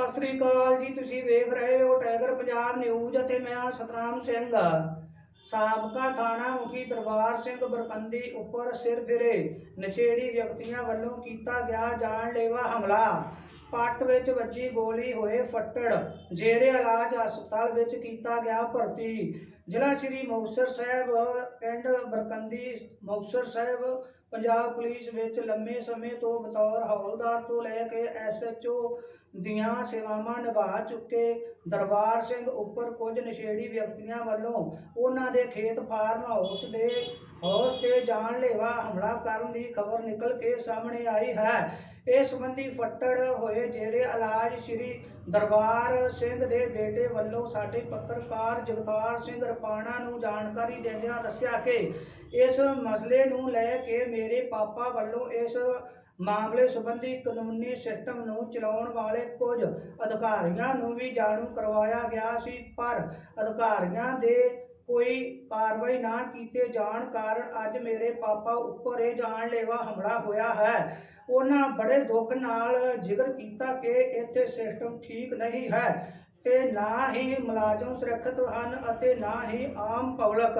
ਸਤਿ ਸ੍ਰੀ ਅਕਾਲ ਜੀ, ਤੁਸੀਂ ਵੇਖ ਰਹੇ ਹੋ ਟਾਈਗਰ ਪੰਜਾਬ ਨਿਊਜ਼ ਅਤੇ ਮੈਂ ਸਤਨਾਮ ਸਿੰਘ। ਸਾਬਕਾ ਥਾਣਾ ਮੁਖੀ ਦਰਬਾਰ ਸਿੰਘ ਬਰਕੰਦੀ ਉੱਪਰ ਸਿਰ ਫਿਰੇ। ਨਸ਼ੇੜੀ ਵਿਅਕਤੀਆਂ ਵੱਲੋਂ ਕੀਤਾ ਗਿਆ ਜਾਨਲੇਵਾ ਹਮਲਾ। ਪੱਟ ਵਿੱਚ ਵੱਜੀ ਗੋਲੀ ਹੋਏ ਫੱਟੜ। ਜੇਰੇ ਇਲਾਜ ਹਸਪਤਾਲ ਵਿੱਚ ਕੀਤਾ ਗਿਆ ਭਰਤੀ। ਜ਼ਿਲ੍ਹਾ ਸ਼੍ਰੀ ਮੁਕਤਸਰ ਸਾਹਿਬ ਪਿੰਡ ਬਰਕੰਦੀ ਮੁਕਤਸਰ ਸਾਹਿਬ ਪੰਜਾਬ ਪੁਲਿਸ ਵਿੱਚ ਲੰਮੇ ਸਮੇਂ ਤੋਂ ਬਤੌਰ ਹੌਲਦਾਰ ਤੋਂ ਲੈ ਕੇ ਐਸਐਚਓ ਦੀਆਂ ਸੇਵਾਵਾਂ ਨਿਭਾ ਚੁੱਕੇ। ਦਰਬਾਰ ਸਿੰਘ ਉੱਪਰ ਕੁਝ ਨਸ਼ੇੜੀ ਵਿਅਕਤੀਆਂ ਵੱਲੋਂ ਉਹਨਾਂ ਦੇ ਖੇਤ ਫਾਰਮ ਹਾਊਸ ਦੇ ਹਾਊਸ ਤੇ ਜਾਨਲੇਵਾ ਹਮਲਾ ਕਰਨ ਦੀ ਖਬਰ ਨਿਕਲ ਕੇ ਸਾਹਮਣੇ ਆਈ ਹੈ। ਇਸ ਸੰਬੰਧੀ ਫੱਟੜ ਹੋਏ ਜੇਰੇ ਇਲਾਜ ਸ਼੍ਰੀ ਦਰਬਾਰ ਸਿੰਘ ਦੇ ਬੇਟੇ ਵੱਲੋਂ ਸਾਡੇ ਪੱਤਰਕਾਰ ਜਗਤਾਰ ਸਿੰਘ ਰਪਾਣਾ ਨੂੰ ਜਾਣਕਾਰੀ ਦਿੰਦਿਆਂ ਦੱਸਿਆ ਕਿ ਇਸ ਮਸਲੇ ਨੂੰ ਲੈ ਕੇ ਮੇਰੇ ਪਾਪਾ ਵੱਲੋਂ ਇਸ ਮਾਮਲੇ ਸੰਬੰਧੀ ਕਾਨੂੰਨੀ ਸਿਸਟਮ ਨੂੰ ਚਲਾਉਣ ਵਾਲੇ ਕੁਝ ਅਧਿਕਾਰੀਆਂ ਨੂੰ ਵੀ ਜਾਣੂ ਕਰਵਾਇਆ ਗਿਆ ਸੀ, ਪਰ ਅਧਿਕਾਰੀਆਂ ਦੇ ਕੋਈ ਕਾਰਵਾਈ ਨਾ ਕੀਤੇ ਜਾਣ ਕਾਰਨ ਅੱਜ ਮੇਰੇ ਪਾਪਾ ਉੱਪਰ ਇਹ ਜਾਨਲੇਵਾ ਹਮਲਾ ਹੋਇਆ ਹੈ। ਉਹਨਾਂ ਬੜੇ ਦੁੱਖ ਨਾਲ ਜ਼ਿਕਰ ਕੀਤਾ ਕਿ ਇੱਥੇ ਸਿਸਟਮ ਠੀਕ ਨਹੀਂ ਹੈ। ਤੇ ਨਾ ਹੀ ਮੁਲਾਜ਼ਮ ਸੁਰੱਖਿਅਤ ਹਨ ਅਤੇ ਨਾ ਹੀ ਆਮ ਪਬਲਿਕ।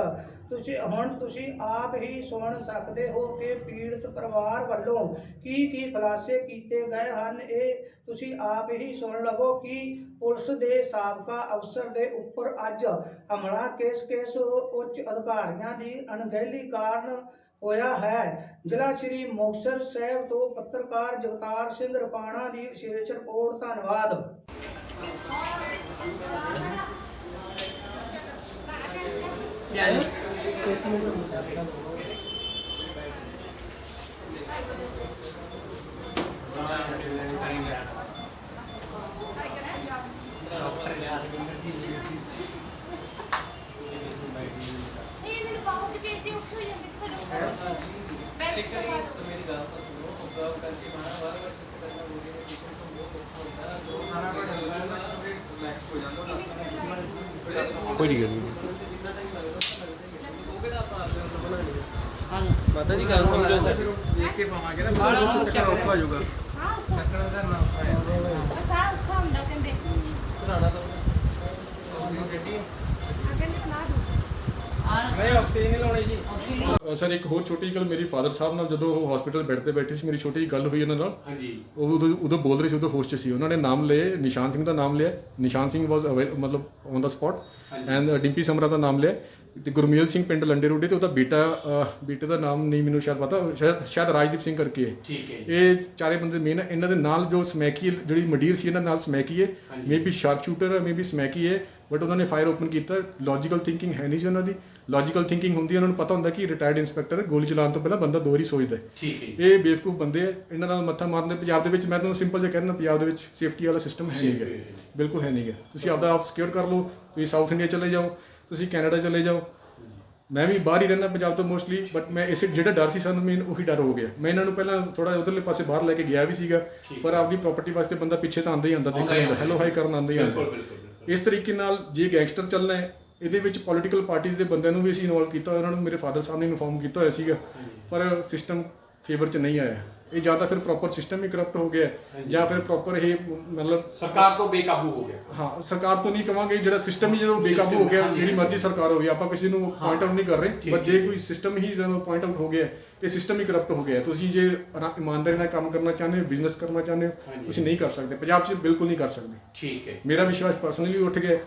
ਤੁਸੀਂ ਹੁਣ ਤੁਸੀਂ ਆਪ ਹੀ ਸੁਣ ਸਕਦੇ ਹੋ ਕਿ ਪੀੜਤ ਪਰਿਵਾਰ ਵੱਲੋਂ ਕੀ ਕੀ ਖੁਲਾਸੇ ਕੀਤੇ ਗਏ ਹਨ। ਇਹ ਤੁਸੀਂ ਆਪ ਹੀ ਸੁਣ ਲਵੋ ਕਿ ਪੁਲਿਸ ਦੇ ਸਾਬਕਾ ਅਫਸਰ ਦੇ ਉੱਪਰ ਅੱਜ ਹਮਲਾ ਕਿਸ ਕਿਸ ਉੱਚ ਅਧਿਕਾਰੀਆਂ ਦੀ ਅਣਗਹਿਲੀ ਕਾਰਨ ਹੋਇਆ ਹੈ। ਜ਼ਿਲ੍ਹਾ ਸ਼੍ਰੀ ਮੁਕਤਸਰ ਸਾਹਿਬ ਤੋਂ ਪੱਤਰਕਾਰ ਜਗਤਾਰ ਸਿੰਘ ਰਪਾਣਾ ਦੀ ਵਿਸ਼ੇਸ਼ ਰਿਪੋਰਟ। ਧੰਨਵਾਦ। ਮੇਰੀ ਗੱਲ ਤਾਂ ਸੁਣੋ ਅਬਜ਼ਰਵ ਕਰਕੇ ਮਾਣਾ ਵਾਰ ਵਾਰ ਸਿੱਖ ਕਰਨਾ ਹੋਵੇ ਤੇ ਟੀਚਰ ਤੋਂ ਬਹੁਤ ਔਖਾ ਹੁੰਦਾ ਹੈ ਜੋ ਸਾਰਾ ਕੁਝ ਰਿਲੈਕਸ ਹੋ ਜਾਂਦਾ ਕੋਈ ਨਹੀਂ ਕਰਨੀ ਜਿੰਨਾ ਟਾਈਮ ਲੱਗਦਾ ਉਹ ਕਿਹੜਾ ਆਪਾਂ ਆਪਦੇ ਵੱਲੋਂ ਬਣਾ ਲਈਏ ਮਾਤਾ ਜੀ ਗੱਲ ਸਮਝੋ ਸਰ ਦੇਖ ਕੇ ਪਾਵਾਂਗੇ ਨਾ। ਬਾਹਰ ਚੱਕਰ ਔਖਾ ਹੋ ਜਾਊਗਾ। ਹਾਂ ਚੱਕਰ ਦਾ ਨਾ ਆ ਔਖਾ ਹੁੰਦਾ ਕਹਿੰਦੇ। ਬਣਾਣਾ ਤਾਂ ਸਰ ਇੱਕ ਹੋਰ ਛੋਟੀ ਗੱਲ ਮੇਰੀ ਫਾਦਰ ਸਾਹਿਬ ਨਾਲ ਜਦੋਂ ਉਹ ਹਸਪੀਟਲ ਬੈੱਡ ਤੇ ਬੈਠੇ ਸੀ ਮੇਰੀ ਛੋਟੀ ਜਿਹੀ ਗੱਲ ਹੋਈ ਉਹਨਾਂ ਨਾਲ। ਹਾਂਜੀ। ਉਹ ਉਦੋਂ ਉਦੋਂ ਬੋਲ ਰਹੇ ਸੀ ਉਦੋਂ ਹੋਸ਼ 'ਚ ਸੀ। ਉਹਨਾਂ ਨੇ ਨਾਮ ਲਏ ਨਿਸ਼ਾਨ ਸਿੰਘ ਦਾ ਨਾਮ ਲਿਆ। ਨਿਸ਼ਾਨ ਸਿੰਘ ਵਾਸ ਮਤਲਬ on the spot and Dimpy Samra ਦਾ ਨਾਮ ਲਿਆ। ਤੇ ਗੁਰਮੇਲ ਸਿੰਘ ਪਿੰਡ ਲੰਡੇ ਰੋਡੇ ਤੇ ਉਹਦਾ ਬੇਟਾ ਬੇਟੇ ਦਾ ਨਾਮ ਨਹੀਂ ਮੈਨੂੰ ਸ਼ਾਇਦ ਪਤਾ ਸ਼ਾਇਦ ਸ਼ਾਇਦ ਰਾਜਦੀਪ ਸਿੰਘ ਕਰਕੇ ਹੈ। ਠੀਕ ਹੈ। ਇਹ ਚਾਰੇ ਬੰਦੇ ਮੇਨ ਇਹਨਾਂ ਦੇ ਨਾਲ ਜੋ ਸਮੈਕੀ ਜਿਹੜੀ ਮਡੀਰ ਸੀ ਇਹਨਾਂ ਨਾਲ ਸਮੈਕੀ ਹੈ। ਮੇਬੀ ਸ਼ਾਰਪ ਸ਼ੂਟਰ ਹੈ ਮੇਬੀ ਸਮੈਕੀ ਹੈ। ਬਟ ਉਹਨਾਂ ਨੇ ਫਾਇਰ ਓਪਨ ਕੀਤਾ ਲੌਜੀਕਲ ਥਿੰਕਿੰਗ ਹੈ ਨਹੀਂ ਸੀ ਉਹਨਾਂ ਦੀ। ਲੌਜੀਕਲ ਥਿੰਕਿੰਗ ਹੁੰਦੀ ਹੈ ਉਹਨਾਂ ਨੂੰ ਪਤਾ ਹੁੰਦਾ ਕਿ ਰਿਟਾਇਰਡ ਇੰਸਪੈਕਟਰ ਗੋਲੀ ਚਲਾਉਣ ਤੋਂ ਪਹਿਲਾਂ ਬੰਦਾ ਦੋ ਵਾਰੀ ਸੋਚਦਾ ਹੈ। ਠੀਕ ਹੈ ਇਹ ਬੇਵਕੂਫ ਬੰਦੇ ਆ ਇਹਨਾਂ ਨਾਲ ਮੱਥਾ ਮਾਰਨ ਦੇ ਪੰਜਾਬ ਦੇ ਵਿੱਚ ਮੈਂ ਤੁਹਾਨੂੰ ਸਿੰਪਲ ਜਿਹਾ ਕਹਿਣਾ ਪੰਜਾਬ ਦੇ ਵਿੱਚ ਸੇਫਟੀ ਵਾਲਾ ਸਿਸਟਮ ਹੈ ਨਹੀਂਗਾ ਬਿਲਕੁਲ ਹੈ ਨਹੀਂਗਾ ਤੁਸੀਂ ਆਪਦਾ ਆਪ ਸਿਕਿਉਰ ਕਰ ਲਓ ਤੁਸੀਂ ਸਾਊਥ ਇੰਡੀਆ ਚਲੇ ਜਾਓ ਤੁਸੀਂ ਕੈਨੇਡਾ ਚਲੇ ਜਾਓ। ਮੈਂ ਵੀ ਬਾਹਰ ਹੀ ਰਹਿਣਾ ਪੰਜਾਬ ਤੋਂ ਮੋਸਟਲੀ ਬਟ ਮੈਂ ਇਸੇ ਜਿਹੜਾ ਡਰ ਸੀ ਸਾਨੂੰ ਮੇਨ ਉਹੀ ਡਰ ਹੋ ਗਿਆ। ਮੈਂ ਇਹਨਾਂ ਨੂੰ ਪਹਿਲਾਂ ਥੋੜਾ ਉਧਰਲੇ ਪਾਸੇ ਬਾਹਰ ਲੈ ਕੇ ਗਿਆ ਵੀ ਸੀਗਾ ਪਰ ਆਪਦੀ ਪ੍ਰਾਪਰਟੀ ਵਾਸਤੇ ਬੰਦਾ ਪਿੱਛੇ ਤਾਂ ਆਉਂਦਾ ਹੀ ਆਉਂਦਾ ਦੇਖਣ ਹੈਲੋ ਹਾਈ ਕਰਨ ਆਉਂਦਾ ਹੀ ਆਉਂਦਾ। ਇਸ ਤਰੀਕੇ ਨਾਲ ਜੇ ਗੈਂਗਸਟਰ ਚੱਲਣਾ ਹੈ, ਇਹਦੇ ਵਿੱਚ ਪੋਲੀਟੀਕਲ ਪਾਰਟੀਆਂ ਦੇ ਬੰਦਿਆਂ ਨੂੰ ਵੀ ਅਸੀਂ ਇਨਵੋਲਵ ਕੀਤਾ ਹੋਇਆ, ਉਹਨਾਂ ਨੂੰ ਮੇਰੇ ਫਾਦਰ ਸਾਹਿਬ ਨੇ ਇਨਫੋਰਮ ਕੀਤਾ ਹੋਇਆ ਸੀਗਾ, ਪਰ ਸਿਸਟਮ ਫੇਵਰ 'ਚ ਨਹੀਂ ਆਇਆ। ਇਹ ਜਾਂ ਤਾਂ ਫਿਰ ਪ੍ਰੋਪਰ ਸਿਸਟਮ ਹੀ ਕਰਪਟ ਹੋ ਗਿਆ ਹੈ, ਜਾਂ ਫਿਰ ਪ੍ਰੋਪਰ ਇਹ ਮਤਲਬ ਸਰਕਾਰ ਤੋਂ ਬੇਕਾਬੂ ਹੋ ਗਿਆ। ਹਾਂ ਸਰਕਾਰ ਤੋਂ ਨਹੀਂ ਕਵਾਂਗੇ ਜਿਹੜਾ ਸਿਸਟਮ ਹੀ ਜਦੋਂ ਬੇਕਾਬੂ ਹੋ ਗਿਆ ਜਿਹੜੀ ਮਰਜ਼ੀ ਸਰਕਾਰ ਹੋਵੇ ਆਪਾਂ ਕਿਸੇ ਨੂੰ ਪੁਆਇੰਟ ਆਊਟ ਨਹੀਂ ਕਰ ਰਹੇ ਬਟ ਜੇ ਕੋਈ ਸਿਸਟਮ ਹੀ ਜਦੋਂ ਪੁਆਇੰਟ ਆਊਟ ਹੋ ਗਿਆ ਤੇ ਸਿਸਟਮ ਹੀ ਕਰਪਟ ਹੋ ਗਿਆ ਤੁਸੀਂ ਜੇ ਇਮਾਨਦਾਰੀ ਨਾਲ ਕੰਮ ਕਰਨਾ ਚਾਹੁੰਦੇ ਹੋ ਬਿਜ਼ਨਸ ਕਰਨਾ ਚਾਹੁੰਦੇ ਹੋ ਤੁਸੀਂ ਨਹੀਂ ਕਰ ਸਕਦੇ। ਪੰਜਾਬ 'ਚ ਬਿਲਕੁਲ ਨਹੀਂ ਕਰ ਸਕਦੇ। ਠੀਕ ਹੈ। ਮੇਰਾ ਵਿਸ਼ਵਾਸ ਪਰਸਨਲੀ ਉੱਠ ਗਿਆ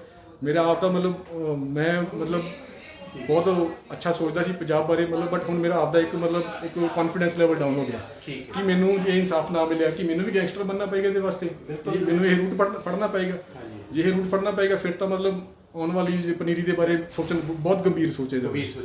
ਮੇਰਾ ਆਪ ਦਾ ਮਤਲਬ ਮੈਂ ਮਤਲਬ ਬਹੁਤ ਅੱਛਾ ਸੋਚਦਾ ਸੀ ਪੰਜਾਬ ਬਾਰੇ ਮਤਲਬ ਬਟ ਹੁਣ ਮੇਰਾ ਆਪ ਦਾ ਇੱਕ ਮਤਲਬ ਇੱਕ ਕੌਨਫੀਡੈਂਸ ਲੈਵਲ ਡਾਊਨ ਹੋ ਗਿਆ। ਠੀਕ ਕਿ ਮੈਨੂੰ ਇਹ ਇਨਸਾਫ ਨਾ ਮਿਲਿਆ ਕਿ ਮੈਨੂੰ ਵੀ ਗੈਂਗਸਟਰ ਬਣਨਾ ਪਏਗਾ ਇਹਦੇ ਵਾਸਤੇ। ਕਿ ਮੈਨੂੰ ਇਹ ਰੂਟ ਫੜ- ਫੜਨਾ ਪਏਗਾ। ਜੇ ਇਹ ਰੂਟ ਫੜਨਾ ਪਏਗਾ ਫਿਰ ਤਾਂ ਮਤਲਬ ਆਉਣ ਵਾਲੀ ਪਨੀਰੀ ਦੇ ਬਾਰੇ ਸੋਚਣ ਬਹੁਤ ਗੰਭੀਰ ਸੋਚੇ ਸੋਚ।